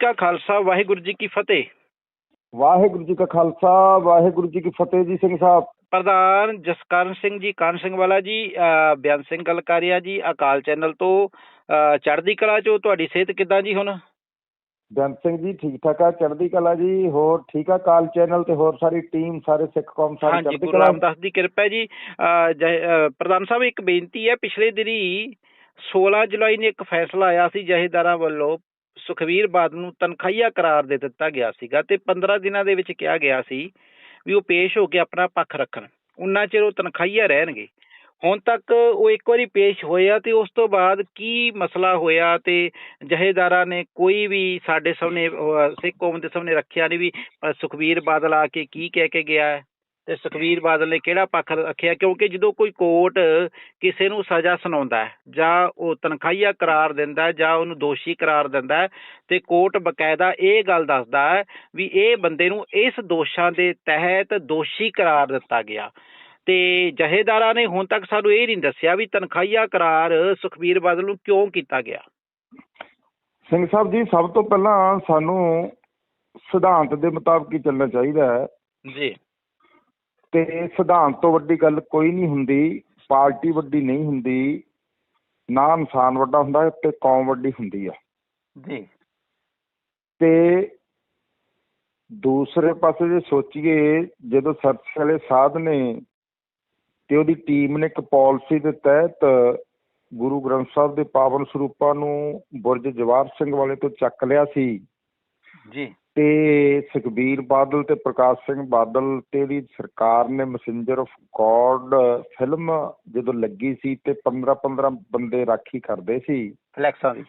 ਕਾ ਖਾਲਸਾ ਵਾਹਿਗੁਰੂ ਜੀ ਕੀ ਫਤਿਹ। ਵਾਹਿਗੁਰੂ ਜੀ ਕਾ ਖਾਲਸਾ ਵਾਹਿਗੁਰੂ ਜੀ ਕੀ ਫਤਿਹ ਜੀ ਸਿੰਘ ਸਾਹਿਬ। ਪ੍ਰਧਾਨ ਜਸਕਰਨ ਸਿੰਘ ਜੀ ਕਾਨ ਸਿੰਘ ਵਾਲਾ ਜੀ ਬਿਆਨ ਸਿੰਘ ਗੱਲ ਕਰ ਰਿਹਾ ਜੀ ਅਕਾਲ ਚੈਨਲ ਤੋਂ ਚੜ੍ਹਦੀ ਕਲਾ ਚੋਂ ਤੁਹਾਡੀ ਸਿਹਤ ਕਿੱਦਾਂ ਜੀ ਹੁਣ? ਬੇਅੰਤ ਸਿੰਘ ਜੀ ਠੀਕ ਠਾਕ ਆ ਚੜ੍ਹਦੀ ਕਲਾ ਜੀ ਹੋਰ ਠੀਕ ਆ ਕਾਲ ਚੈਨਲ ਤੇ ਹੋਰ ਸਾਰੀ ਟੀਮ ਸਾਰੇ ਸਿੱਖ ਕੌਮ ਸਾਰੀ ਚੜ੍ਹਦੀ ਗੁਰੂ ਕਲਾ। ਰਾਮਦਾਸ ਦੀ ਕਿਰਪਾ ਜੀ। ਪ੍ਰਧਾਨ ਸਾਹਿਬ ਇੱਕ ਬੇਨਤੀ ਹੈ ਪਿਛਲੇ ਦਿਨੀ 16 ਜੁਲਾਈ ਨੂੰ ਇੱਕ ਫੈਸਲਾ ਆਇਆ ਸੀ ਜਹੇਦਾਰਾਂ ਵੱਲੋਂ ਸੁਖਵੀਰ ਬਾਦਲ ਨੂੰ ਤਨਖਾਹੀਆ ਕਰਾਰ ਦੇ ਦਿੱਤਾ ਗਿਆ ਸੀਗਾ ਤੇ 15 ਦਿਨਾਂ ਦੇ ਵਿੱਚ ਕਿਹਾ ਗਿਆ ਸੀ ਵੀ ਉਹ ਪੇਸ਼ ਹੋ ਕੇ ਆਪਣਾ ਪੱਖ ਰੱਖਣ। ਉਨਾ ਚਿਰ ਉਹ ਤਨਖਾਹੀਆ ਰਹਿਣਗੇ। ਹੁਣ ਤੱਕ ਉਹ ਇੱਕ ਵਾਰੀ ਪੇਸ਼ ਹੋਇਆ ਤੇ ਉਸ ਤੋਂ ਬਾਅਦ ਕੀ ਮਸਲਾ ਹੋਇਆ ਤੇ ਜਹੇਦਾਰਾਂ ਨੇ ਕੋਈ ਵੀ ਸਾਡੇ ਸਾਹਮਣੇ ਸਿੱਖ ਕੌਮ ਦੇ ਸਾਹਮਣੇ ਰੱਖਿਆ ਨਹੀਂ ਵੀ ਅ, ਸੁਖਬੀਰ ਬਾਦਲ ਆ ਕੇ ਕੀ ਕਹਿ ਕੇ ਗਿਆ ਹੈ? ਤੇ ਸੁਖਬੀਰ ਬਾਦਲ ਨੇ ਕਿਹੜਾ ਪੱਖ ਰੱਖਿਆ? ਕਿਉਂਕਿ ਜਦੋਂ ਕੋਈ ਕੋਰਟ ਕਿਸੇ ਨੂੰ ਸਜ਼ਾ ਸੁਣਾਉਂਦਾ ਹੈ ਜਾਂ ਉਹ ਤਨਖਾਹੀਆ ਕਰਾਰ ਦਿੰਦਾ ਹੈ ਜਾਂ ਉਹਨੂੰ ਦੋਸ਼ੀ ਕਰਾਰ ਦਿੰਦਾ ਹੈ ਤੇ ਕੋਰਟ ਬਕਾਇਦਾ ਇਹ ਗੱਲ ਦੱਸਦਾ ਹੈ ਵੀ ਇਹ ਬੰਦੇ ਨੂੰ ਇਸ ਦੋਸ਼ਾਂ ਦੇ ਤਹਿਤ ਦੋਸ਼ੀ ਕਰਾਰ ਦਿੱਤਾ ਗਿਆ। ਤੇ ਜਹੇਦਾਰਾਂ ਨੇ ਹੁਣ ਤੱਕ ਸਾਨੂੰ ਇਹ ਨਹੀਂ ਦੱਸਿਆ ਵੀ ਤਨਖਾਹੀਆ ਕਰਾਰ ਸੁਖਬੀਰ ਬਾਦਲ ਨੂੰ ਕਿਉਂ ਕੀਤਾ ਗਿਆ। ਸਿੰਘ ਸਾਹਿਬ ਜੀ ਸਭ ਤੋਂ ਪਹਿਲਾਂ ਸਾਨੂੰ ਸਿਧਾਂਤ ਦੇ ਮੁਤਾਬਕ ਹੀ ਚੱਲਣਾ ਚਾਹੀਦਾ ਹੈ। ਜੀ। ਤੇ ਸਿਧਾਂਤ ਤੋਂ ਵੱਡੀ ਗੱਲ ਕੋਈ ਨਹੀਂ ਹੁੰਦੀ ਪਾਰਟੀ ਵੱਡੀ ਨਹੀਂ ਹੁੰਦੀ ਨਾ ਇਨਸਾਨ ਵੱਡਾ ਹੁੰਦਾ ਤੇ ਕੌਮ ਵੱਡੀ ਹੁੰਦੀ ਆ। ਜੀ। ਤੇ ਦੂਸਰੇ ਪਾਸੇ ਜੇ ਸੋਚੀਏ ਜਦੋਂ ਸਰਚ ਵਾਲੇ ਸਾਧ ਨੇ ਤੇ ਉਹਦੀ ਟੀਮ ਨੇ ਇੱਕ ਪਾਲਿਸੀ ਦੇ ਤਹਿਤ ਗੁਰੂ ਗ੍ਰੰਥ ਸਾਹਿਬ ਦੇ ਪਾਵਨ ਸਰੂਪਾਂ ਨੂੰ ਬੁਰਜ ਜਵਾਹਰ ਸਿੰਘ ਵਾਲੇ ਤੋਂ ਚੱਕ ਲਿਆ ਸੀ ਜੀ। ਤੇ ਸੁਖਬੀਰ ਬਾਦਲ ਤੇ ਪ੍ਰਕਾਸ਼ ਸਿੰਘ ਬਾਦਲ ਤੇ ਦੀ ਸਰਕਾਰ ਨੇ ਮੈਸੇਂਜਰ ਆਫ ਗੋਡ ਫਿਲਮ ਜਦੋਂ ਲੱਗੀ ਸੀ ਤੇ 15 15 ਬੰਦੇ ਰਾਖੀ ਕਰਦੇ ਸੀ। ਫਲੈਕਸਾਂ ਦੀ।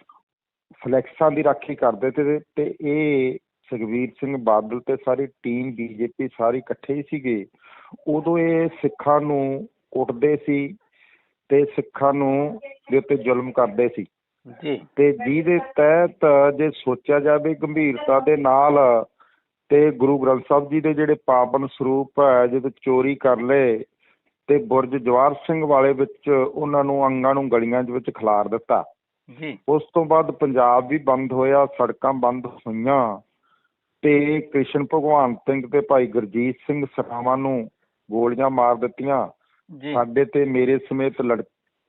ਫਲੈਕਸਾਂ ਦੀ ਰਾਖੀ ਕਰਦੇ ਤੇ ਤੇ ਇਹ ਸੁਖਬੀਰ ਸਿੰਘ ਬਾਦਲ ਤੇ ਸਾਰੀ ਟੀਮ ਬੀਜੇਪੀ ਸਾਰੀ ਇਕੱਠੇ ਹੀ ਸੀਗੇ। ਉਦੋਂ ਇਹ ਸਿੱਖਾਂ ਨੂੰ ਕੁੱਟਦੇ ਸੀ ਤੇ ਸਿੱਖਾਂ ਨੂੰ ਦੇ ਉੱਤੇ ਜ਼ੁਲਮ ਕਰਦੇ ਸੀ। ਜੀ। ਤੇ ਜਿਹਦੇ ਤਹਿਤ ਜੇ ਸੋਚਿਆ ਜਾਵੇ ਗੰਭੀਰਤਾ ਦੇ ਨਾਲ ਤੇ ਗੁਰੂ ਗ੍ਰੰਥ ਸਾਹਿਬ ਜੀ ਦੇ ਜਿਹੜੇ ਪਾਵਨ ਸਰੂਪ ਹੈ ਜਦੋਂ ਚੋਰੀ ਕਰ ਲਏ ਤੇ ਬੁਰਜ ਜਵਾਹਰ ਸਿੰਘ ਵਾਲੇ ਵਿੱਚ ਉਹਨਾਂ ਨੂੰ ਅੰਗਾਂ ਨੂੰ ਗਲੀਆਂ ਦੇ ਵਿੱਚ ਖਿਲਾਰ ਦਿੱਤਾ। ਜੀ। ਉਸ ਤੋਂ ਬਾਅਦ ਪੰਜਾਬ ਵੀ ਬੰਦ ਹੋਇਆ ਸੜਕਾਂ ਬੰਦ ਹੋਈਆਂ ਤੇ ਕ੍ਰਿਸ਼ਨ ਭਗਵਾਨ ਸਿੰਘ ਤੇ ਭਾਈ ਗੁਰਜੀਤ ਸਿੰਘ ਸਰਾਵਾਂ ਨੂੰ ਗੋਲੀਆਂ ਮਾਰ ਦਿੱਤੀਆਂ। ਸਾਡੇ ਤੇ ਮੇਰੇ ਸਮੇਤ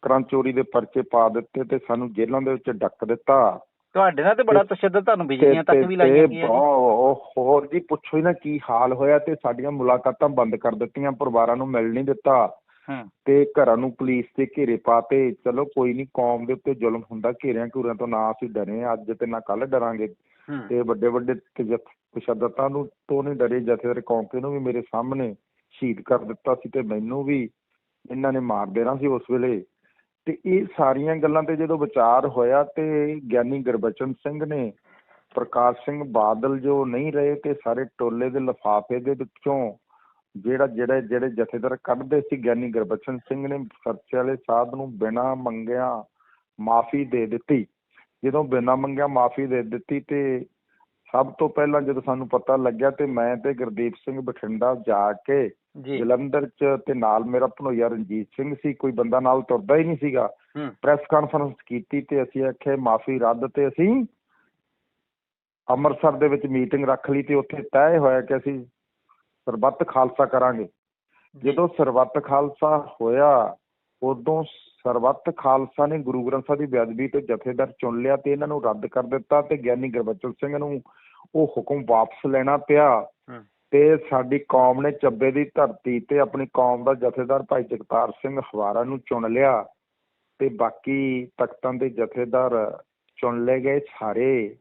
ਲੜਕਰਾਂ ਚੋਰੀ ਦੇ ਪਰਚੇ ਪਾ ਦਿੱਤੇ ਤੇ ਸਾਨੂੰ ਜੇਲ੍ਹਾਂ ਦੇ ਵਿੱਚ ਡੱਕ ਦਿੱਤਾ। ਤੁਹਾਡੇ ਨਾਲ ਤੇ ਬੜਾ ਤਸ਼ੱਦਦ ਤੁਹਾਨੂੰ ਬਿਜਲੀਆਂ ਤੱਕ ਵੀ ਲਾਈਆਂ ਗਈਆਂ ਹੋਰ ਜੀ ਪੁੱਛੋ ਹੀ ਨਾ ਕੀ ਹਾਲ ਹੋਇਆ ਤੇ ਸਾਡੀਆਂ ਮੁਲਾਕਾਤਾਂ ਬੰਦ ਕਰ ਦਿੱਤੀਆਂ ਪਰਿਵਾਰਾਂ ਨੂੰ ਮਿਲ ਨਹੀਂ ਦਿੱਤਾ। ਤੇ ਘਰਾਂ ਨੂੰ ਪੁਲਿਸ ਤੇ ਘੇਰੇ ਪਾਤੇ। ਚਲੋ ਕੋਈ ਨਹੀਂ ਕੌਮ ਦੇ ਉੱਤੇ ਜ਼ੁਲਮ ਹੁੰਦਾ ਘੇਰਿਆਂ ਘੂਰਿਆਂ ਤੋਂ ਨਾ ਅਸੀਂ ਡਰੇ ਅੱਜ ਤੇ ਨਾ ਕੱਲ ਡਰਾਂਗੇ। ਤੇ ਵੱਡੇ ਵੱਡੇ ਤਸ਼ੱਦਦਾਂ ਨੂੰ ਤੋਂ ਨਹੀਂ ਡਰੇ ਜਥੇਦਾਰ ਕੌਂਕੇ ਨੂੰ ਵੀ ਮੇਰੇ ਸਾਹਮਣੇ ਸ਼ਹੀਦ ਕਰ ਦਿੱਤਾ ਸੀ ਤੇ ਮੈਨੂੰ ਵੀ ਇਹਨਾਂ ਨੇ ਮਾਰ ਦੇਣਾ ਸੀ ਉਸ ਵੇਲੇ। ਤੇ ਇਹ ਸਾਰੀਆਂ ਗੱਲਾਂ ਤੇ ਜਦੋਂ ਵਿਚਾਰ ਹੋਇਆ ਤੇ ਗਿਆਨੀ ਗੁਰਬਚਨ ਸਿੰਘ ਨੇ ਪ੍ਰਕਾਸ਼ ਸਿੰਘ ਬਾਦਲ ਜੋ ਨਹੀਂ ਰਹੇ ਤੇ ਸਾਰੇ ਟੋਲੇ ਦੇ ਲਫਾਫੇ ਦੇ ਵਿੱਚੋਂ ਜਿਹੜਾ, ਜਿਹੜੇ ਜਿਹੜੇ ਜਥੇਦਾਰ ਕੱਢਦੇ ਸੀ ਗਿਆਨੀ ਗੁਰਬਚਨ ਸਿੰਘ ਨੇ ਖਰਚੇ ਵਾਲੇ ਸਾਧ ਨੂੰ ਬਿਨਾਂ ਮੰਗਿਆ ਮਾਫੀ ਦੇ ਦਿੱਤੀ। ਜਦੋਂ ਬਿਨਾਂ ਮੰਗਿਆ ਮਾਫੀ ਦੇ ਦਿੱਤੀ ਤੇ ਸਭ ਤੋਂ ਪਹਿਲਾਂ ਜਦੋਂ ਸਾਨੂੰ ਪਤਾ ਲੱਗਿਆ ਤੇ ਮੈਂ ਤੇ ਗੁਰਦੀਪ ਸਿੰਘ ਬਠਿੰਡਾ ਜਾ ਕੇ ਜਲੰਧਰ ਚ ਤੇ ਨਾਲ ਮੇਰਾ ਭਣੋਈਆ ਰਣਜੀਤ ਸਿੰਘ ਸੀ ਕੋਈ ਬੰਦਾ ਨਾਲ ਤੁਰਦਾ ਹੀ ਨਹੀਂ ਸੀਗਾ। ਪ੍ਰੈਸ ਕਾਨਫਰੰਸ ਕੀਤੀ ਤੇ ਅਸੀਂ ਆਖਿਆ ਮਾਫੀ ਰੱਦ ਤੇ ਅਸੀਂ ਅੰਮ੍ਰਿਤਸਰ ਦੇ ਵਿੱਚ ਮੀਟਿੰਗ ਰੱਖ ਲਈ ਤੇ ਉੱਥੇ ਤੈਅ ਹੋਇਆ ਕਿ ਅਸੀਂ ਸਰਬੱਤ ਖਾਲਸਾ ਕਰਾਂਗੇ। ਜਦੋਂ ਸਰਬੱਤ ਖਾਲਸਾ ਹੋਇਆ ਉਦੋਂ ਸਰਬੱਤ ਖਾਲਸਾ ਨੇ ਗੁਰੂ ਗ੍ਰੰਥ ਸਾਹਿਬ ਦੀ ਬੇਅਦਬੀ ਤੇ ਜਥੇਦਾਰ ਚੁਣ ਲਿਆ ਤੇ ਇਹਨਾਂ ਨੂੰ ਰੱਦ ਕਰ ਦਿੱਤਾ ਤੇ ਗਿਆਨੀ ਗੁਰਬਚਨ ਸਿੰਘ ਨੂੰ ਉਹ ਹੁਕਮ ਵਾਪਸ ਲੈਣਾ ਪਿਆ ਤੇ ਸਾਡੀ ਕੌਮ ਨੇ ਚੱਬੇ ਦੀ ਧਰਤੀ ਤੇ ਆਪਣੀ ਕੌਮ ਦਾ ਜਥੇਦਾਰ ਭਾਈ ਜਗਤਾਰ ਸਿੰਘ ਹਵਾਰਾ ਨੂੰ ਚੁਣ ਲਿਆ ਤੇ ਬਾਕੀ ਤਖਤਾਂ ਦੇ ਜਥੇਦਾਰ ਚੁਣ ਲਏ ਗਏ ਸਾਰੇ।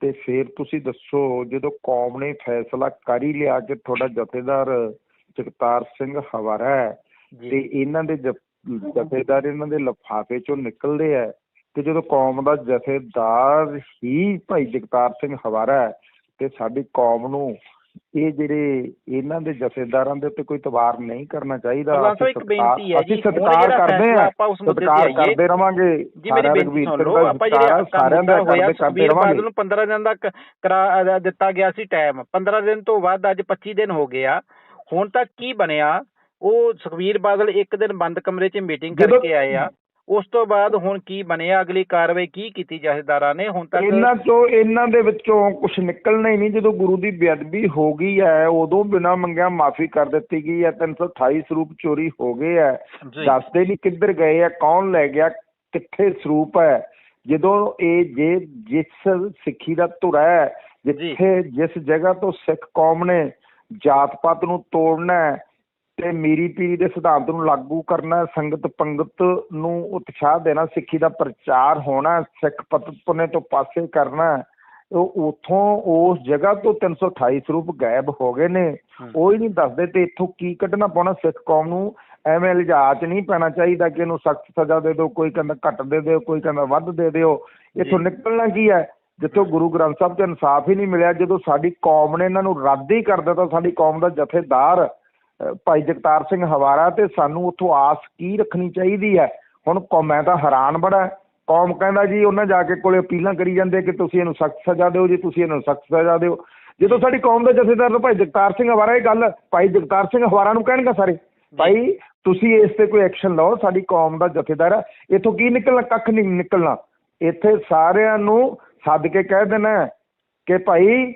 ਤੇ ਫਿਰ ਤੁਸੀਂ ਦੱਸੋ ਜਦੋਂ ਕੌਮ ਨੇ ਫੈਸਲਾ ਕਰ ਹੀ ਲਿਆ ਕਿ ਤੁਹਾਡਾ ਜਥੇਦਾਰ ਜਗਤਾਰ ਸਿੰਘ ਹਵਾਰਾ ਹੈ ਤੇ ਇਹਨਾਂ ਦੇ ਜਥੇਦਾਰ ਇਹਨਾਂ ਦੇ ਲਫਾਫੇ ਚੋਂ ਨਿਕਲਦੇ ਆ ਤੇ ਜਦੋਂ ਕੌਮ ਦਾ ਜਥੇਦਾਰ ਹੀ ਭਾਈ ਜਗਤਾਰ ਸਿੰਘ ਹਵਾਰਾ ਹੈ ਤੇ ਸਾਡੀ ਕੌਮ ਨੂੰ ਇਹ ਜਿਹੜੇ ਇਹਨਾਂ ਦੇ ਜਥੇਦਾਰਾਂ ਦੇ ਉੱਤੇ ਕੋਈ ਤਵਾਰ ਨਹੀਂ ਕਰਨਾ ਚਾਹੀਦਾ ਅਸੀਂ ਸਤਿਕਾਰ ਕਰਦੇ ਆ ਸਤਿਕਾਰ। ਕਰਦੇ ਰਵਾਂਗੇ ਜੀ ਮੇਰੀ ਬੇਨਤੀ ਸੁਣ ਲਓ ਆਪਾਂ ਜਿਹੜੇ ਸਾਰਿਆਂ ਦਾ ਹੋਇਆ ਸੁਖਬੀਰ ਬਾਦਲ ਨੂੰ 15 ਦਿਨ ਦਾ ਕ- ਕਰਾ ਦਿੱਤਾ ਗਿਆ ਸੀ ਟਾਈਮ 15 ਦਿਨ ਤੋਂ ਬਾਅਦ ਅੱਜ 25 ਦਿਨ ਹੋ ਗਏ ਆ ਹੁਣ ਤੱਕ ਕੀ ਬਣਿਆ ਉਹ ਸੁਖਬੀਰ ਬਾਦਲ ਇੱਕ ਦਿਨ ਬੰਦ ਕਮਰੇ 'ਚ ਮੀਟਿੰਗ ਕਰਕੇ ਆਏ ਆ ਉਸ ਤੋਂ ਬਾਅਦ ਹੁਣ ਕੀ ਬਣਿਆ? ਅਗਲੀ ਕਾਰਵਾਈ ਕੀ ਕੀਤੀ ਜਥੇਦਾਰਾਂ ਨੇ? ਹੁਣ ਤੱਕ ਇਹਨਾਂ ਚੋਂ ਇਹਨਾਂ ਦੇ ਵਿੱਚੋਂ ਕੁਝ ਨਿਕਲਣਾ ਹੀ ਨਹੀਂ। ਜਦੋਂ ਗੁਰੂ ਦੀ ਬੇਅਦਬੀ ਹੋ ਗਈ ਹੈ ਉਦੋਂ ਬਿਨਾਂ ਮੰਗਿਆ ਮਾਫੀ ਕਰ ਦਿੱਤੀ ਗਈ ਹੈ। 328 ਸਰੂਪ ਚੋਰੀ ਹੋ ਗਏ ਹੈ। ਦੱਸਦੇ ਨਹੀਂ ਕਿੱਧਰ ਗਏ ਆ ਕੌਣ ਲੈ ਗਿਆ ਕਿੱਥੇ ਸਰੂਪ ਹੈ। ਜਦੋਂ ਇਹ ਜੇ ਜਿਸ ਸਿੱਖੀ ਦਾ ਧੁਰਾ ਹੈ ਜਿੱਥੇ ਜਿਸ ਜਗ੍ਹਾ ਤੋਂ ਸਿੱਖ ਕੌਮ ਨੇ ਜਾਤ ਪਾਤ ਨੂੰ ਤੋੜਨਾ ਹੈ ਤੇ ਮੀਰੀ ਪੀਰੀ ਦੇ ਸਿਧਾਂਤ ਨੂੰ ਲਾਗੂ ਕਰਨਾ ਸੰਗਤ ਪੰਗਤ ਨੂੰ ਉਤਸ਼ਾਹ ਦੇਣਾ ਸਿੱਖੀ ਦਾ ਪ੍ਰਚਾਰ ਹੋਣਾ ਸਿੱਖ ਪਤਪੁਨੇ ਤੋਂ ਪਾਸੇ ਕਰਨਾ ਉਹ ਉਥੋਂ ਉਸ ਜਗ੍ਹਾ ਤੋਂ 328 ਸਰੂਪ ਗਾਇਬ ਹੋ ਗਏ ਨੇ। ਉਹ ਹੀ ਨਹੀਂ ਦੱਸਦੇ ਤੇ ਇੱਥੋਂ ਕੀ ਕੱਢਣਾ ਪਾਉਣਾ ਸਿੱਖ ਕੌਮ ਨੂੰ ਐਵੇਂ ਇਲਜ਼ਾਮ ਨਹੀਂ ਪੈਣਾ ਚਾਹੀਦਾ ਕਿ ਇਹਨੂੰ ਸਖਤ ਸਜ਼ਾ ਦੇ ਦਿਓ ਕੋਈ ਕਹਿੰਦਾ ਘੱਟ ਦੇ ਦਿਓ ਕੋਈ ਕਹਿੰਦਾ ਵੱਧ ਦੇ ਦਿਓ ਇੱਥੋਂ। ਨਿਕਲਣਾ ਕੀ ਹੈ ਜਿੱਥੋਂ ਗੁਰੂ ਗ੍ਰੰਥ ਸਾਹਿਬ ਤੇ ਇਨਸਾਫ ਹੀ ਨਹੀਂ ਮਿਲਿਆ ਜਦੋਂ ਸਾਡੀ ਕੌਮ ਨੇ ਇਹਨਾਂ ਨੂੰ ਰੱਦ ਹੀ ਕਰ ਦਿੱਤਾ ਸਾਡੀ ਕੌਮ ਦਾ ਜਥੇਦਾਰ ਭਾਈ ਜਗਤਾਰ ਸਿੰਘ ਹਵਾਰਾ ਤੇ ਸਾਨੂੰ ਉੱਥੋਂ ਆਸ ਕੀ ਰੱਖਣੀ ਚਾਹੀਦੀ ਹੈ? ਹੁਣ ਕੌਮ ਮੈਂ ਤਾਂ ਹੈਰਾਨ ਬੜਾ ਕੌਮ ਕਹਿੰਦਾ ਜੀ, ਉਹਨਾਂ ਜਾ ਕੇ ਕੋਲੇ ਅਪੀਲਾਂ ਕਰੀ ਜਾਂਦੇ ਕਿ ਤੁਸੀਂ ਇਹਨੂੰ ਸਖਤ ਸਜ਼ਾ ਦਿਓ ਜੀ, ਤੁਸੀਂ ਇਹਨੂੰ ਸਖਤ ਸਜ਼ਾ ਦਿਓ। ਜਦੋਂ ਸਾਡੀ ਕੌਮ ਦਾ ਜਥੇਦਾਰ ਭਾਈ ਜਗਤਾਰ ਸਿੰਘ ਹਵਾਰਾ ਇਹ ਗੱਲ, ਭਾਈ ਜਗਤਾਰ ਸਿੰਘ ਹਵਾਰਾ ਨੂੰ ਕਹਿਣਗੇ ਸਾਰੇ। ਭਾਈ, ਤੁਸੀਂ ਇਸ ਤੇ ਕੋਈ ਐਕਸ਼ਨ ਲਓ, ਸਾਡੀ ਕੌਮ ਦਾ ਜਥੇਦਾਰ ਹੈ। ਇੱਥੋਂ ਕੀ ਨਿਕਲਣਾ, ਕੱਖ ਨਹੀਂ ਨਿਕਲਣਾ। ਇੱਥੇ ਸਾਰਿਆਂ ਨੂੰ ਸੱਦ ਕੇ ਕਹਿ ਦੇਣਾ ਕਿ ਭਾਈ,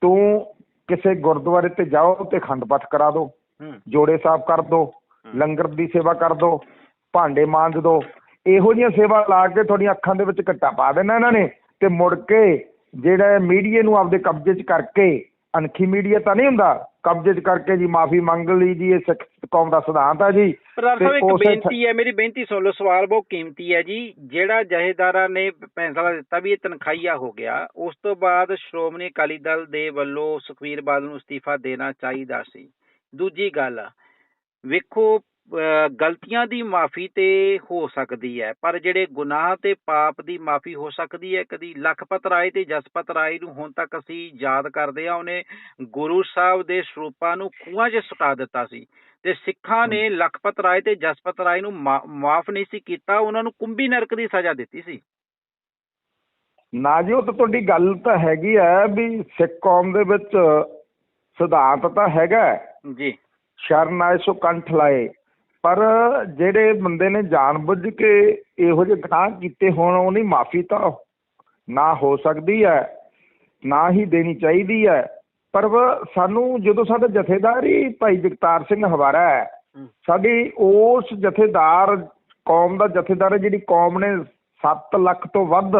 ਤੂੰ ਕਿਸੇ ਗੁਰਦੁਆਰੇ ਤੇ ਜਾਓ ਤੇ ਖੰਡ ਪਾਠ ਕਰਾ ਦਿਓ। ਜੋੜੇ ਸਾਫ਼ ਕਰ ਦਿਓ ਲੰਗਰ ਦੀ ਸੇਵਾ ਕਰ ਦਿਓ ਭਾਂਡੇ ਮਾਂਜ ਦਿਓ ਇਹੋ ਜਿਹੀਆਂ ਸੇਵਾ ਲਾ ਕੇ ਤੁਹਾਡੀਆਂ ਅੱਖਾਂ ਦੇ ਵਿੱਚ ਘੱਟਾ ਪਾ ਦੇਣਾ ਇਹਨਾਂ ਨੇ ਤੇ ਮੁੜ ਕੇ ਜਿਹੜਾ ਮੀਡੀਆ ਨੂੰ ਆਪਦੇ ਕਬਜ਼ੇ 'ਚ ਕਰਕੇ ਅਣਖੀ ਮੀਡੀਆ ਤਾਂ ਨਹੀਂ ਹੁੰਦਾ ਕਬਜ਼ੇ 'ਚ ਕਰਕੇ ਜੀ ਮਾਫੀ ਮੰਗ ਲਈ ਜੀ ਇਹ ਸਿੱਖ ਕੌਮ ਦਾ ਸਿਧਾਂਤ ਆ ਜੀ। ਪ੍ਰਧਾਨ ਤੇ ਸਾਹਿਬ ਇੱਕ ਉਸੇ- ਬੇਨਤੀ ਹੈ ਮੇਰੀ ਬੇਨਤੀ ਸੁਣ ਲਓ ਸਵਾਲ ਬਹੁਤ ਕੀਮਤੀ ਹੈ ਜੀ। ਜਿਹੜਾ ਜਹੇਦਾਰਾਂ ਨੇ ਫੈਸਲਾ ਦਿੱਤਾ ਵੀ ਇਹ ਤਨਖਾਹੀਆ ਹੋ ਗਿਆ ਉਸ ਤੋਂ ਬਾਅਦ ਸ਼੍ਰੋਮਣੀ ਅਕਾਲੀ ਦਲ ਦੇ ਵੱਲੋਂ ਸੁਖਵੀਰ ਬਾਦਲ ਨੂੰ ਅਸਤੀਫਾ ਦੇਣਾ ਚਾਹੀਦਾ ਸੀ। ਦੂਜੀ ਗੱਲ ਵੇਖੋ ਗਲਤੀਆਂ ਦੀ ਮਾਫੀ ਤੇ ਹੋ ਸਕਦੀ ਹੈ ਪਰ ਜਿਹੜੇ ਗੁਨਾਹ ਤੇ ਪਾਪ ਦੀ ਮਾਫੀ ਹੋ ਸਕਦੀ ਹੈ ਕਦੀ ਲਖਪਤ ਰਾਏ ਤੇ ਜਸਪਤ ਰਾਏ ਨੂੰ ਹੁਣ ਤੱਕ ਅਸੀਂ ਯਾਦ ਕਰਦੇ ਆ ਉਹਨੇ ਗੁਰੂ ਸਾਹਿਬ ਦੇ ਸਰੂਪਾਂ ਨੂੰ ਖੂਹਾਂ 'ਚ ਸੁਟਾ ਦਿੱਤਾ ਸੀ ਤੇ ਸਿੱਖਾਂ ਨੇ ਲਖਪਤ ਰਾਏ ਤੇ ਜਸਪਤ ਰਾਏ ਨੂੰ ਮਾਫ ਨਹੀਂ ਸੀ ਕੀਤਾ ਉਹਨਾਂ ਨੂੰ ਕੁੰਭੀ ਨਰਕ ਦੀ ਸਜ਼ਾ ਦਿੱਤੀ ਸੀ। ਨਾ ਜੀ ਉਹ ਤਾਂ ਤੁਹਾਡੀ ਗੱਲ ਤਾਂ ਹੈਗੀ ਹੈ ਵੀ ਸਿੱਖ ਕੌਮ ਦੇ ਵਿੱਚ ਸਿਧਾਂਤ ਤਾਂ ਹੈਗਾ ਜੀ। ਸ਼ਰਨ ਆਏ ਸੋ ਕੰਠ ਲਾਏ। ਪਰ ਜਿਹੜੇ ਬੰਦੇ ਨੇ ਜਾਣਬੁੱਝ ਕੇ ਇਹੋ ਜਿਹੇ ਗੁਨਾਹ ਕੀਤੇ ਹੋਣ ਉਹਦੀ ਮਾਫੀ ਤਾਂ ਨਾ ਹੋ ਸਕਦੀ ਹੈ ਨਾ ਹੀ ਦੇਣੀ ਚਾਹੀਦੀ ਹੈ। ਪਰ ਸਾਨੂੰ ਜਦੋਂ ਸਾਡਾ ਜਥੇਦਾਰ ਹੀ ਭਾਈ ਜਗਤਾਰ ਸਿੰਘ ਹਵਾਰਾ ਹੈ। ਸਾਡੀ ਉਸ ਜਥੇਦਾਰ ਕੌਮ ਦਾ ਜਥੇਦਾਰ ਜਿਹੜੀ ਕੌਮ ਨੇ 7 ਲੱਖ ਤੋਂ ਵੱਧ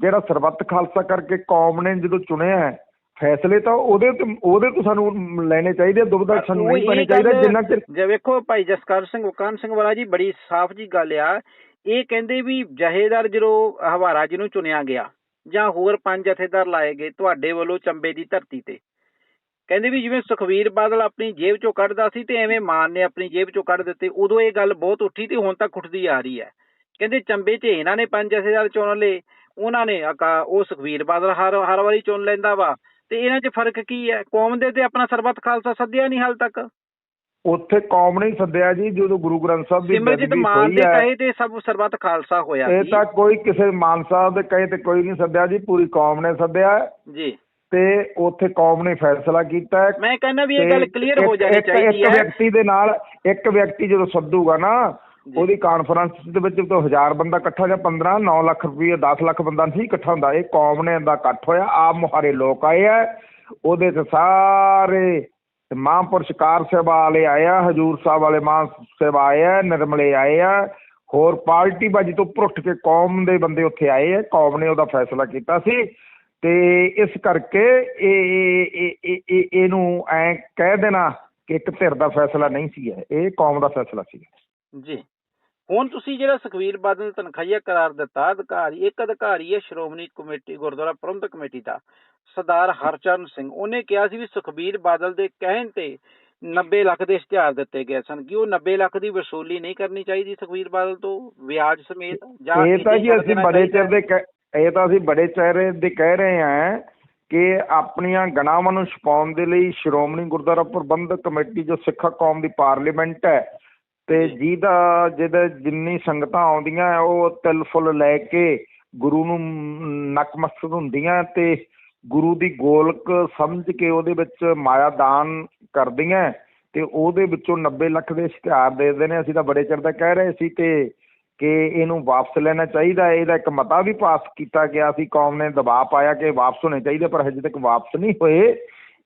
ਜਿਹੜਾ ਸਰਬੱਤ ਖਾਲਸਾ ਕਰਕੇ ਕੌਮ ਨੇ ਜਦੋਂ ਚੁਣਿਆ ਹੈ, ਫੈਸਲੇ ਤਾਂ ਉਹਦੇ ਤੋਂ ਉਹਦੇ ਤੋਂ ਸਾਨੂੰ ਲੈਣੇ ਚਾਹੀਦੇ ਆ, ਦੁਬਦਾ ਸਾਨੂੰ ਨਹੀਂ ਪੈਣੇ ਚਾਹੀਦੇ ਜਿੰਨਾ ਚਿਰ ਜੇ ਵੇਖੋ ਭਾਈ ਜਸਕਰ ਸਿੰਘ ਉਕਾਨ ਸਿੰਘ ਵਾਲਾ ਜੀ ਬੜੀ ਸਾਫ਼ ਜੀ ਗੱਲ ਆ। ਇਹ ਕਹਿੰਦੇ ਵੀ ਜਹੇਦਾਰ ਜਦੋਂ ਹਵਾਰਾ ਜੀ ਨੂੰ ਚੁਣਿਆ ਗਿਆ ਜਾਂ ਹੋਰ ਪੰਜ ਜਥੇਦਾਰ ਲਾਏ ਗਏ ਤੁਹਾਡੇ ਵੱਲੋਂ ਚੰਬੇ ਦੀ ਧਰਤੀ ਤੇ। ਕਹਿੰਦੇ ਵੀ ਜਿਵੇਂ ਸੁਖਵੀਰ ਬਾਦਲ ਆਪਣੀ ਜੇਬ ਚੋਂ ਕੱਢਦਾ ਸੀ ਤੇ ਐਵੇਂ ਮਾਨ ਨੇ ਆਪਣੀ ਜੇਬ ਚੋਂ ਕੱਢ ਦਿੱਤੇ ਉਦੋਂ ਇਹ ਗੱਲ ਬਹੁਤ ਉੱਠੀ ਤੇ ਹੁਣ ਤੱਕ ਉੱਠਦੀ ਆ ਰਹੀ ਹੈ। ਕਹਿੰਦੇ ਚੰਬੇ 'ਚ ਇਹਨਾਂ ਨੇ ਪੰਜ ਜਥੇਦਾਰ ਚੁਣ ਲਏ ਉਹਨਾਂ ਨੇ ਉਹ ਸੁਖਵੀਰ ਬਾਦਲ ਹਰ ਹਰ ਵਾਰੀ ਚੁਣ ਲੈਂਦਾ ਵਾ। ਤੇ ਇਹਨਾਂ 'ਚ ਫ਼ਰਕ ਕੀ ਹੈ? ਕੌਮ ਦੇ ਤੇ ਆਪਣਾ ਸਰਬੱਤ ਖਾਲਸਾ ਸੱਦਿਆ ਨਹੀਂ ਹਾਲ ਤੱਕ? ਉੱਥੇ ਕੌਮ ਨੇ ਸੱਦਿਆ ਜੀ ਜਦੋਂ ਗੁਰੂ ਗ੍ਰੰਥ ਸਾਹਿਬ ਦੀ ਸਿਮਰਜੀਤ ਮਾਨ ਦੇ ਕਹੇ ਤੇ ਸਭ ਸਰਬੱਤ ਖਾਲਸਾ ਹੋਇਆ ਇਹ ਤਾਂ ਕੋਈ ਕਿਸੇ ਮਾਨ ਸਾਹਿਬ ਦੇ ਕਹੇ ਤੇ ਕੋਈ ਨਹੀਂ ਸੱਦਿਆ ਜੀ ਪੂਰੀ ਕੌਮ ਨੇ ਸੱਦਿਆ। ਜੀ। ਤੇ ਉੱਥੇ ਕੌਮ ਨੇ ਫੈਸਲਾ ਕੀਤਾ ਮੈਂ ਕਹਿੰਦਾ ਵੀ ਇਹ ਗੱਲ ਕਲੀਅਰ ਹੋ ਇੱਕ- ਜਾਣੀ ਇੱਕ- ਚਾਹੀਦੀ ਇੱਕ ਹੈ। ਵਿਅਕਤੀ ਦੇ ਨਾਲ ਇੱਕ ਵਿਅਕਤੀ ਜਦੋਂ ਸੱਦੂਗਾ ਨਾ। ਉਹਦੀ ਕਾਨਫਰੰਸ ਦੇ ਵਿੱਚ ਤਾਂ ਹਜ਼ਾਰ ਬੰਦਾ ਇਕੱਠਾ ਜਾਂ 15 9 ਲੱਖ ਰੁਪਏ 10 ਲੱਖ ਬੰਦਾ ਨਹੀਂ ਇਕੱਠਾ ਹੁੰਦਾ। ਇਹ ਕੌਮ ਨੇ ਦਾ ਇਕੱਠ ਹੋਇਆ। ਆਪ ਮੁਹਾਰੇ ਲੋਕ ਆਏ ਆ। ਉਹਦੇ ਤੇ ਸਾਰੇ ਮਹਾਂਪੁਰਸ਼ ਕਾਰ ਸੇਵਾ ਵਾਲੇ ਆਏ ਆ, ਹਜੂਰ ਸਾਹਿਬ ਵਾਲੇ ਮਹਾਂ ਸੇਵਾ ਆਏ ਆ, ਨਿਰਮਲੇ ਆਏ ਆ। ਹੋਰ ਪਾਰਟੀ ਬਾਜੀ ਤੋਂ ਉੱਪਰ ਉੱਠ ਕੇ ਕੌਮ ਦੇ ਬੰਦੇ ਉੱਥੇ ਆਏ ਆ। ਕੌਮ ਨੇ ਉਹਦਾ ਫੈਸਲਾ ਕੀਤਾ ਸੀ। ਤੇ ਇਸ ਕਰਕੇ ਇਹ ਇਹਨੂੰ ਐ ਕਹਿ ਦੇਣਾ ਕਿ ਇੱਕ ਧਿਰ ਦਾ ਫੈਸਲਾ ਨਹੀਂ ਸੀ ਇਹ ਕੌਮ ਦਾ ਫੈਸਲਾ ਸੀ। ਜੀ। ਹੁਣ ਤੁਸੀਂ ਜਿਹੜਾ ਸੁਖਵੀਰ ਬਾਦਲ ਨੂੰ ਤਨਖਾਹੀਆ ਕਰਾਰ ਦਿੱਤਾ ਅਧਿਕਾਰੀ ਇੱਕ ਅਧਿਕਾਰੀ ਹੈ ਸ਼੍ਰੋਮਣੀ ਕਮੇਟੀ ਗੁਰਦੁਆਰਾ ਪ੍ਰਬੰਧਕ ਕਮੇਟੀ ਦਾ ਸਰਦਾਰ ਹਰਚਰਨ ਸਿੰਘ। ਉਹਨੇ ਕਿਹਾ ਸੀ ਵੀ ਸੁਖਬੀਰ ਬਾਦਲ ਦੇ ਕਹਿਣ ਤੇ 90 ਲੱਖ ਦੇ ਇਸ਼ਤਿਹਾਰ ਦਿੱਤੇ ਗਏ ਸਨ। ਕਿ ਉਹ 90 ਲੱਖ ਦੀ ਵਸੂਲੀ ਨਹੀਂ ਕਰਨੀ ਚਾਹੀਦੀ ਸੁਖਬੀਰ ਬਾਦਲ ਤੋਂ ਵਿਆਜ ਸਮੇਤ ਜਾਂ ਇਹ ਤਾਂ ਜੀ ਅਸੀਂ ਬੜੇ ਚਿਰ ਦੇ ਇਹ ਤਾਂ ਅਸੀਂ ਬੜੇ ਚਿਹਰੇ ਦੇ ਕਹਿ ਰਹੇ ਹਾਂ ਕਿ ਆਪਣੀਆਂ ਗਣਾਵਾਂ ਨੂੰ ਛੁਪਾਉਣ ਦੇ ਲਈ ਸ਼੍ਰੋਮਣੀ ਗੁਰਦੁਆਰਾ ਪ੍ਰਬੰਧਕ ਕਮੇਟੀ ਜੋ ਸਿੱਖ ਕੌਮ ਦੀ ਪਾਰਲੀਮੈਂਟ ਹੈ ਤੇ। ਜਿਹਦਾ ਜਿਹਦੇ ਜਿੰਨੀ ਸੰਗਤਾਂ ਆਉਂਦੀਆਂ ਉਹ ਤਿਲ ਫੁੱਲ ਲੈ ਕੇ ਗੁਰੂ ਨੂੰ ਨਕਮਸਤਕ ਹੁੰਦੀਆਂ ਤੇ ਗੁਰੂ ਦੀ ਗੋਲਕ ਸਮਝ ਕੇ ਉਹਦੇ ਵਿੱਚ ਮਾਇਆ ਦਾਨ ਕਰਦੀਆਂ ਤੇ ਉਹਦੇ ਵਿੱਚੋਂ 90 ਲੱਖ ਦੇ ਇਸ਼ਤਿਹਾਰ ਦੇ ਦਿੰਦੇ ਨੇ ਅਸੀਂ ਤਾਂ ਬੜੇ ਚਿਰ ਦਾ ਕਹਿ ਰਹੇ ਸੀ ਤੇ ਕਿ ਇਹਨੂੰ ਵਾਪਸ ਲੈਣਾ ਚਾਹੀਦਾ। ਇਹਦਾ ਇੱਕ ਮਤਾ ਵੀ ਪਾਸ ਕੀਤਾ ਗਿਆ ਸੀ ਕੌਮ ਨੇ ਦਬਾਅ ਪਾਇਆ ਕਿ ਵਾਪਸ ਹੋਣੇ ਚਾਹੀਦੇ ਪਰ ਹਜੇ ਤੱਕ ਵਾਪਸ ਨਹੀਂ ਹੋਏ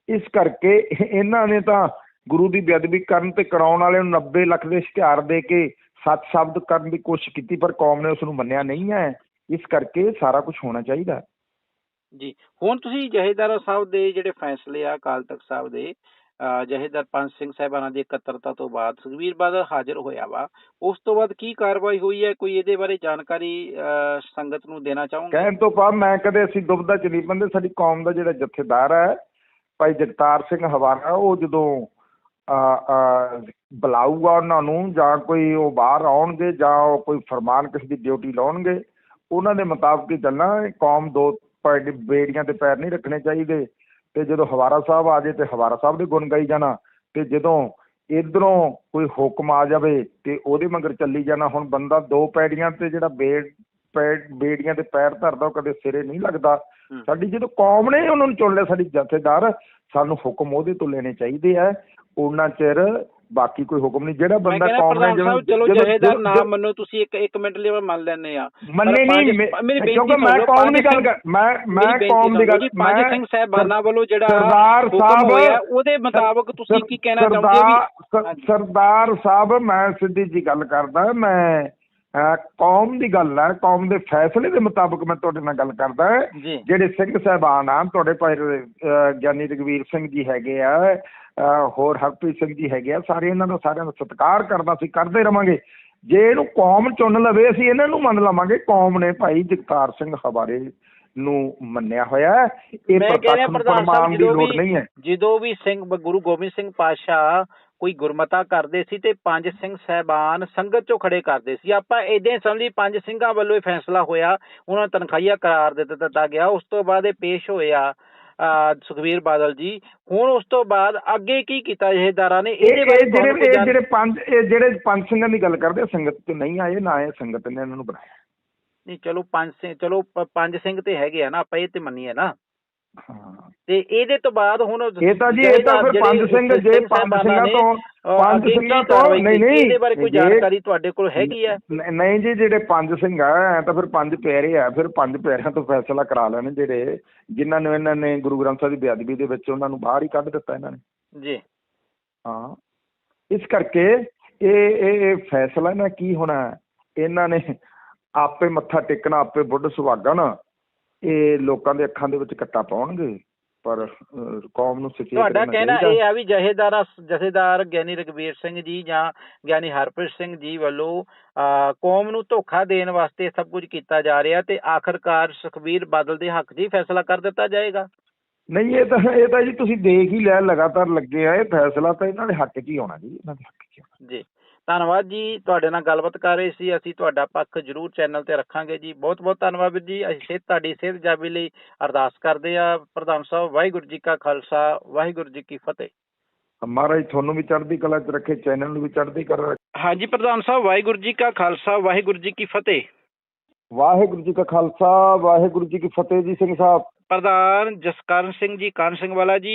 ਇਸ ਕਰਕੇ ਇਹਨਾਂ ਨੇ ਤਾਂ ਗੁਰੂ ਦੀ ਬੇਅਦਬੀ ਕਰਨ ਤੇ ਕਰਾਉਣ ਵਾਲੇ ਨੂੰ 90 ਲੱਖ ਦੇ ਇਸ਼ਤਿਹਾਰ ਦੇ ਕੇ ਸੱਤ ਸ਼ਬਦ ਕਰਨ ਦੀ ਕੋਸ਼ਿਸ਼ ਕੀਤੀ ਪਰ ਕੌਮ ਨੇ ਉਸ ਨੂੰ ਮੰਨਿਆ ਨਹੀਂ ਹੈ। ਇਸ ਕਰਕੇ ਸਾਰਾ ਕੁਝ ਹੋਣਾ ਚਾਹੀਦਾ। ਜੀ ਹੁਣ ਤੁਸੀਂ ਜਹੇਦਾਰ ਸਾਹਿਬ ਦੇ ਜਿਹੜੇ ਫੈਸਲੇ ਆ ਅਕਾਲ ਤਖਤ ਸਾਹਿਬ ਦੇ ਜਹੇਦਾਰ ਪੰਜ ਸਿੰਘ ਸਾਹਿਬਾਨਾਂ ਦੀ ਇਕੱਤਰਤਾ ਤੋਂ ਬਾਅਦ ਸੁਖਬੀਰ ਬਾਦਲ ਹਾਜ਼ਰ ਹੋਇਆ ਵਾ ਉਸ ਤੋਂ ਬਾਅਦ ਕੀ ਕਾਰਵਾਈ ਹੋਈ ਹੈ? ਕੋਈ ਇਹਦੇ ਬਾਰੇ ਜਾਣਕਾਰੀ ਸੰਗਤ ਨੂੰ ਦੇਣਾ ਚਾਹੋਗੇ? ਕਹਿਣ ਤੋਂ ਬਾਅਦ ਮੈਂ ਕਦੇ ਅਸੀਂ ਦੁਬਦਾ ਚ ਨਹੀਂ ਬੰਦੇ ਸਾਡੀ ਕੌਮ ਦਾ ਜਿਹੜਾ ਜਥੇਦਾਰ ਹੈ ਭਾਈ ਜਗਤਾਰ ਸਿੰਘ ਹਵਾਰਾ ਉਹ ਜਦੋਂ ਬੁਲਾਊਗਾ ਉਹਨਾਂ ਨੂੰ ਜਾਂ ਕੋਈ ਉਹ ਬਾਹਰ ਆਉਣਗੇ ਜਾਂ ਉਹ ਕੋਈ ਫਰਮਾਨ ਕਿਸੇ ਦੀ ਡਿਊਟੀ ਲਾਉਣਗੇ ਉਹਨਾਂ ਦੇ ਮੁਤਾਬਕ ਹੀ ਚੱਲਣਾ ਕੌਮ ਦੋ ਬੇੜੀਆਂ ਤੇ ਪੈਰ ਨਹੀਂ ਰੱਖਣੇ ਚਾਹੀਦੇ। ਤੇ ਜਦੋਂ ਹਵਾਰਾ ਸਾਹਿਬ ਆ ਜਾਏ ਤੇ ਹਵਾਰਾ ਸਾਹਿਬ ਦੇ ਗੁਣ ਗਾਈ ਜਾਣਾ। ਤੇ ਜਦੋਂ ਇਧਰੋਂ ਕੋਈ ਹੁਕਮ ਆ ਜਾਵੇ ਤੇ ਉਹਦੇ ਮਗਰ ਚੱਲੀ ਜਾਣਾ। ਹੁਣ ਬੰਦਾ ਦੋ ਪੈੜੀਆਂ ਤੇ ਜਿਹੜਾ ਬੇੜ ਬੇੜੀਆਂ ਤੇ ਪੈਰ ਧਰਦਾ ਉਹ ਕਦੇ ਸਿਰੇ ਨਹੀਂ ਲੱਗਦਾ। ਸਾਡੀ ਜਦੋਂ ਕੌਮ ਨੇ ਉਹਨਾਂ ਨੂੰ ਚੁਣ ਲਿਆ ਸਾਡੀ ਜਥੇਦਾਰ ਸਾਨੂੰ ਹੁਕਮ ਉਹਦੇ ਤੋਂ ਲੈਣੇ ਚਾਹੀਦੇ ਆ। ਉਹਨਾਂ ਚਿਰ ਬਾਕੀ ਕੋਈ ਹੁਕਮ ਨਹੀਂ ਜਿਹੜਾ ਮੈਂ ਬੰਦਾ ਕੌਮ ਨੇ ਸਾਹਿਬ ਚਲੋ ਜਹੇਦਾਰ ਮੰਨੋ ਤੁਸੀਂ ਇੱਕ ਇੱਕ ਮਿੰਟ ਲਈ ਮੰਨ ਲੈਂਦੇ ਆ ਮੰਨੇ ਨਹੀਂ ਮੈਂ- ਮੇਰੀ ਬੇਨਤੀ ਕਿਉਂਕਿ ਮੈਂ ਕੌਮ ਦੀ ਗੱਲ ਕਰ ਮੈਂ ਮੈਂ ਕੌਮ ਦੀ ਗੱਲ ਜੀ, ਪੰਜ ਮੈਂ ਸਿੰਘ ਸਾਹਿਬਾਨਾਂ ਵੱਲੋਂ ਜਿਹੜਾ ਸਰਦਾਰ ਸਾਹਿਬ ਉਹਦੇ ਮੁਤਾਬਕ ਤੁਸੀਂ ਕੀ ਕਹਿਣਾ ਚਾਹੁੰਦੇ ਵੀ। ਸਰਦਾਰ ਸਾਹਿਬ ਮੈਂ ਸਿੱਧੀ ਜੀ ਗੱਲ ਕਰਦਾ ਮੈਂ ਕੌਮ ਦੀ ਗੱਲ ਹੈ ਕੌਮ ਦੇ ਫੈਸਲੇ ਦੇ ਮੁਤਾਬਕ ਮੈਂ ਤੁਹਾਡੇ ਨਾਲ ਗੱਲ ਕਰਦਾ। ਜਿਹੜੇ ਸਿੰਘ ਸਾਹਿਬਾਨ ਆ ਤੁਹਾਡੇ ਭਾਈ ਗਿਆਨੀ ਰਗਵੀਰ ਸਿੰਘ ਜੀ ਹੈਗੇ ਆ ਹੋਰ ਹਰਪ੍ਰੀਤ ਸਿੰਘ ਜੀ ਹੈਗੇ ਆ ਸਾਰੇ ਇਹਨਾਂ ਦਾ ਸਾਰਿਆਂ ਦਾ ਸਤਿਕਾਰ ਕਰਦਾ ਸੀ ਕਰਦੇ ਰਵਾਂਗੇ। ਜੇ ਇਹਨੂੰ ਕੌਮ ਚੁਣ ਲਵੇ ਅਸੀਂ ਇਹਨਾਂ ਨੂੰ ਮੰਨ ਲਵਾਂਗੇ। ਕੌਮ ਨੇ ਭਾਈ ਜਗਤਾਰ ਸਿੰਘ ਹਵਾਰੇ ਨੂੰ ਮੰਨਿਆ ਹੋਇਆ। ਇਹ ਪ੍ਰਤੱਖ ਪ੍ਰਧਾਨ ਸਾਹਿਬ ਦੀ ਲੋੜ ਨਹੀਂ ਹੈ। ਜਦੋਂ ਵੀ ਸਿੰਘ ਗੁਰੂ ਗੋਬਿੰਦ ਸਿੰਘ ਪਾਤਸ਼ਾਹ ਕੋਈ ਗੁਰਮਤਾ ਕਰਦੇ ਸੀ ਤੇ ਪੰਜ ਸਿੰਘ ਸਹਿਬਾਨ ਸੰਗਤ ਚੋਂ ਖੜੇ ਕਰਦੇ ਸੀ। ਆਪਾਂ ਇਦਾਂ ਸਮਝੀ ਪੰਜ ਸਿੰਘਾਂ ਵੱਲੋਂ ਇਹ ਫੈਸਲਾ ਹੋਇਆ ਉਹਨਾਂ ਤਨਖਾਹੀਆ ਕਰਾਰ ਦੇ ਦਿੱਤਾ ਗਿਆ। ਉਸ ਤੋਂ ਬਾਅਦ ਇਹ ਪੇਸ਼ ਹੋਇਆ ਅਹ ਸੁਖਬੀਰ ਬਾਦਲ ਜੀ। ਹੁਣ ਉਸ ਤੋਂ ਬਾਅਦ ਅੱਗੇ ਕੀ ਕੀਤਾ ਜਹੇਦਾਰਾਂ ਨੇ? ਇਹ ਇਹਦੇ ਇਹ ਬਾਰੇ ਜਿਹੜੇ ਜਿਹੜੇ ਪੰਜ ਇਹ ਜਿਹੜੇ ਪੰਜ ਸਿੰਘਾਂ ਦੀ ਗੱਲ ਕਰਦੇ ਸੰਗਤ ਚ ਨਹੀਂ ਆਏ ਨਾ ਇਹ ਸੰਗਤ ਨੇ ਇਹਨਾਂ ਨੂੰ ਬਣਾਇਆ। ਨਹੀਂ ਚਲੋ ਪੰਜ ਸਿੰਘ ਚਲੋ ਪੰਜ ਸਿੰਘ ਤੇ ਹੈਗੇ ਆ ਨਾ ਆਪਾਂ ਇਹ ਤੇ ਮੰਨੀਏ ਨਾ। ਤੇ ਇਹਦੇ ਤੋਂ ਬਾਅਦ ਹੁਣ ਇਹ ਤਾਂ ਜੀ ਇਹ ਤਾਂ ਫਿਰ ਪੰਜ ਸਿੰਘ ਜੇ ਪੰਜ ਸਿੰਘਾਂ ਤੋਂ ਪੰਜ ਸਿੰਘਾਂ ਤੋਂ ਨਹੀਂ ਨਹੀਂ। ਇਹਦੇ ਬਾਰੇ ਕੋਈ ਜਾਣਕਾਰੀ ਤੁਹਾਡੇ ਕੋਲ ਹੈਗੀ ਆ? ਨਹੀਂ ਜੀ ਜਿਹੜੇ ਪੰਜ ਸਿੰਘ ਆ ਐਂ ਤਾਂ ਫਿਰ ਪੰਜ ਪਿਆਰੇ ਆ ਫਿਰ ਪੰਜ ਪਿਆਰਿਆਂ ਤੋਂ ਫੈਸਲਾ ਕਰਾ ਲੈਣ ਜਿਹੜੇ ਜਿਨ੍ਹਾਂ ਨੂੰ ਇਹਨਾਂ ਨੇ ਗੁਰੂ ਗ੍ਰੰਥ ਸਾਹਿਬ ਦੀ ਬੇਅਦਬੀ ਦੇ ਵਿੱਚ ਉਹਨਾਂ ਨੂੰ ਬਾਹਰ ਹੀ ਕੱਢ ਦਿੱਤਾ ਇਹਨਾਂ ਨੇ। ਜੀ। ਹਾਂ। ਇਸ ਕਰਕੇ ਇਹ ਇਹ ਫੈਸਲਾ ਨਾ ਕੀ ਹੋਣਾ? ਇਹਨਾਂ ਨੇ ਆਪੇ ਮੱਥਾ ਟੇਕਣਾ ਆਪੇ ਬੁੱਢ ਸੁਹਾਗਣ। ਇਹ ਲੋਕਾਂ ਦੇ ਅੱਖਾਂ ਦੇ ਵਿੱਚ ਕੱਟਾ ਪਾਉਣਗੇ ਪਰ ਕੌਮ ਨੂੰ ਸੁਚੇਤ ਤੁਹਾਡਾ ਕਹਿਣਾ। ਇਹ ਆ ਵੀ ਜਹੇਦਾਰਾ ਜਥੇਦਾਰ ਗਿਆਨੀ ਰਗਵੀਰ ਸਿੰਘ ਜੀ ਜਾਂ ਗਿਆਨੀ ਹਰਪ੍ਰੀਤ ਸਿੰਘ ਜੀ ਵੱਲੋਂ ਕੌਮ ਨੂੰ ਧੋਖਾ ਦੇਣ ਵਾਸਤੇ ਸਭ ਕੁਝ ਕੀਤਾ ਜਾ ਰਿਹਾ ਤੇ ਆਖਰਕਾਰ ਸੁਖਬੀਰ ਬਾਦਲ ਦੇ ਹੱਕ 'ਚ ਹੀ ਫੈਸਲਾ ਕਰ ਦਿੱਤਾ ਜਾਏਗਾ। ਨਹੀਂ ਇਹ ਤਾਂ ਇਹ ਤਾਂ ਜੀ ਤੁਸੀਂ ਦੇਖ ਹੀ ਲਿਆ ਲਗਾਤਾਰ ਲੱਗੇ ਆ ਇਹ ਫੈਸਲਾ ਤਾਂ ਇਹਨਾਂ ਦੇ ਹੱਕ 'ਚ ਹੀ ਹੋਣਾ ਜੀ ਇਹਨਾਂ ਦੇ ਹੱਕ 'ਚ ਜੀ। ਧੰਨਵਾਦ ਜੀ ਤੁਹਾਡੇ ਨਾਲ ਗੱਲਬਾਤ ਕਰ ਰਹੇ ਸੀ ਅਸੀਂ ਤੁਹਾਡਾ ਪੱਖ ਜ਼ਰੂਰ ਚੈਨਲ ਤੇ ਰੱਖਾਂਗੇ ਜੀ। ਬਹੁਤ ਬਹੁਤ ਧੰਨਵਾਦ ਵੀਰ ਜੀ ਅਸੀਂ ਸਿਹਤ ਤੁਹਾਡੀ ਸਿਹਤ ਜਾਬੀ ਲਈ ਅਰਦਾਸ ਕਰਦੇ ਆ ਪ੍ਰਧਾਨ ਸਾਹਿਬ ਵਾਹਿਗੁਰੂ ਜੀ ਕਾ ਖਾਲਸਾ ਵਾਹਿਗੁਰੂ ਜੀ ਕੀ ਫਤਿਹ। ਮਹਾਰਾਜ ਤੁਹਾਨੂੰ ਵੀ ਚੜ੍ਹਦੀ ਕਲਾ 'ਚ ਰੱਖੇ ਚੈਨਲ ਨੂੰ ਵੀ ਚੜ੍ਹਦੀ ਕਲਾ ਰੱਖੇ। ਹਾਂਜੀ ਪ੍ਰਧਾਨ ਸਾਹਿਬ ਵਾਹਿਗੁਰੂ ਜੀ ਕਾ ਖਾਲਸਾ ਵਾਹਿਗੁਰੂ ਜੀ ਕੀ ਫਤਿਹ। ਵਾਹਿਗੁਰੂ ਜੀ ਕਾ ਖਾਲਸਾ ਵਾਹਿਗੁਰੂ ਜੀ ਕੀ ਫਤਿਹ ਜੀ ਸਿੰਘ ਸਾਹਿਬ। ਪ੍ਰਧਾਨ ਜਸਕਰਨ ਸਿੰਘ ਜੀ ਕਾਨ ਸਿੰਘ ਵਾਲਾ ਜੀ